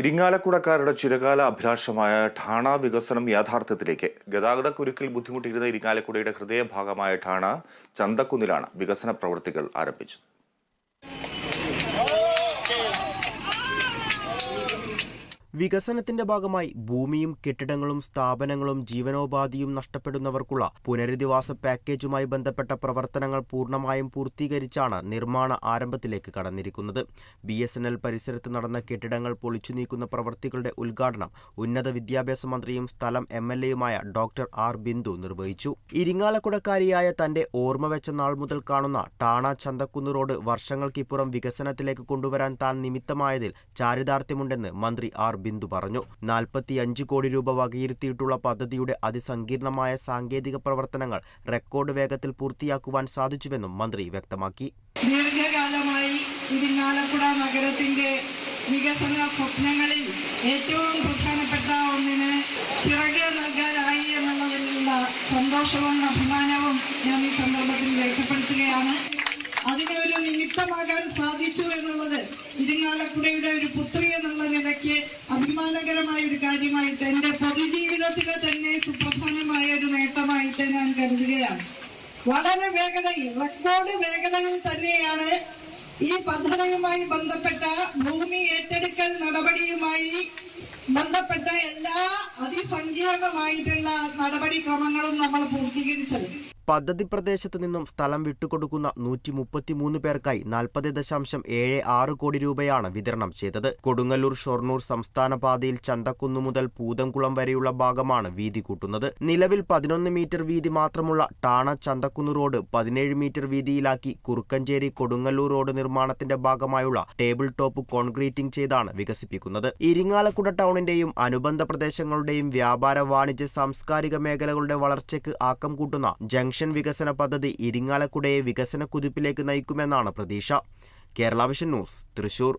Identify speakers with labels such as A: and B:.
A: ഇരിങ്ങാലക്കുടക്കാരുടെ ചിരകാല അഭിലാഷമായ ഠാണ വികസനം യാഥാർത്ഥ്യത്തിലേക്ക്. ഗതാഗത കുരുക്കിൽ ബുദ്ധിമുട്ടിയിരുന്ന ഇരിങ്ങാലക്കുടയുടെ ഹൃദയഭാഗമായ ഠാണ ചന്തക്കുന്നിലാണ് വികസന പ്രവൃത്തികൾ ആരംഭിച്ചത്.
B: വികസനത്തിന്റെ ഭാഗമായി ഭൂമിയും കെട്ടിടങ്ങളും സ്ഥാപനങ്ങളും ജീവനോപാധിയും നഷ്ടപ്പെടുന്നവർക്കുള്ള പുനരധിവാസ പാക്കേജുമായി ബന്ധപ്പെട്ട പ്രവർത്തനങ്ങൾ പൂർണമായും പൂർത്തീകരിച്ചാണ് നിർമ്മാണ ആരംഭത്തിലേക്ക് കടന്നിരിക്കുന്നത്. ബി എസ് എൻ എൽ പരിസരത്ത് നടന്ന കെട്ടിടങ്ങൾ പൊളിച്ചു നീക്കുന്ന പ്രവൃത്തികളുടെ ഉദ്ഘാടനം ഉന്നത വിദ്യാഭ്യാസ മന്ത്രിയും സ്ഥലം എം എൽ എയുമായ ഡോക്ടർ ആർ ബിന്ദു നിർവഹിച്ചു. ഇരിങ്ങാലക്കുടക്കാരിയായ തന്റെ ഓർമ്മ വെച്ച നാൾ മുതൽ കാണുന്ന ടാണ ചന്തക്കുന്ന് റോഡ് വർഷങ്ങൾക്കിപ്പുറം വികസനത്തിലേക്ക് കൊണ്ടുവരാൻ താൻ നിമിത്തമായതിൽ ചാരിതാർത്ഥ്യമുണ്ടെന്ന് മന്ത്രി ആർ ബിന്ദു പറഞ്ഞു. നാൽപ്പത്തിയഞ്ച് കോടി രൂപ വകയിരുത്തിയിട്ടുള്ള പദ്ധതിയുടെ അതിസങ്കീർണമായ സാങ്കേതിക പ്രവർത്തനങ്ങൾ റെക്കോർഡ് വേഗത്തിൽ പൂർത്തിയാക്കുവാൻ സാധിച്ചുവെന്നും മന്ത്രി വ്യക്തമാക്കി.
C: ദീർഘകാലമായി ഇരിങ്ങാലക്കുട നഗരത്തിന്റെ വികസന സ്വപ്നങ്ങളിൽ ഏറ്റവും പ്രധാനപ്പെട്ട ഒന്നിന് ചിറക് നൽകാനായി എന്നുള്ളതിലുള്ള സന്തോഷവും അഭിമാനവും ഞാൻ ഈ സന്ദർഭത്തിൽ രേഖപ്പെടുത്തുകയാണ്. അതിന് ഒരു നിമിത്തമാകാൻ സാധിച്ചു എന്നുള്ളത് ഇരിങ്ങാലക്കുടയുടെ ഒരു പുത്രി എന്നുള്ള നിലയ്ക്ക് അഭിമാനകരമായ ഒരു കാര്യമായിട്ട് എന്റെ പൊതുജീവിതത്തിലെ തന്നെ സുപ്രധാനമായ ഒരു നേട്ടമായിട്ട് ഞാൻ കരുതുകയാണ്. വളരെ വേഗതയിൽ റെക്കോർഡ് വേഗതയിൽ തന്നെയാണ് ഈ പദ്ധതിയുമായി ബന്ധപ്പെട്ട ഭൂമി ഏറ്റെടുക്കൽ നടപടിയുമായി ബന്ധപ്പെട്ട എല്ലാ അതിസങ്കീർണമായിട്ടുള്ള നടപടിക്രമങ്ങളും നമ്മൾ പൂർത്തീകരിച്ചത്.
B: പദ്ധതി പ്രദേശത്തു നിന്നും സ്ഥലം വിട്ടുകൊടുക്കുന്ന നൂറ്റി മുപ്പത്തിമൂന്ന് പേർക്കായി നാൽപ്പത് ദശാംശം ഏഴ് ആറ് കോടി രൂപയാണ് വിതരണം ചെയ്തത്. കൊടുങ്ങല്ലൂർ ഷൊർണൂർ സംസ്ഥാന പാതയിൽ ചന്തക്കുന്ന് മുതൽ പൂതംകുളം വരെയുള്ള ഭാഗമാണ് വീതി കൂട്ടുന്നത്. നിലവിൽ പതിനൊന്ന് മീറ്റർ വീതി മാത്രമുള്ള ടാണ ചന്തക്കുന്നു റോഡ് പതിനേഴ് മീറ്റർ വീതിയിലാക്കി കുറുക്കഞ്ചേരി കൊടുങ്ങല്ലൂർ റോഡ് നിർമ്മാണത്തിന്റെ ഭാഗമായുള്ള ടേബിൾ ടോപ്പ് കോൺക്രീറ്റിംഗ് ചെയ്താണ് വികസിപ്പിക്കുന്നത്. ഇരിങ്ങാലക്കുട ടൗണിന്റെയും അനുബന്ധ പ്രദേശങ്ങളുടെയും വ്യാപാര വാണിജ്യ സാംസ്കാരിക മേഖലകളുടെ വളർച്ചയ്ക്ക് ആക്കം കൂട്ടുന്ന ജംഗ്ഷൻ വികസന പദ്ധതി ഇരിങ്ങാലക്കുടയെ വികസന കുതിപ്പിലേക്ക് നയിക്കുമെന്നാണ് പ്രതീക്ഷ. Kerala vision news Thrissur.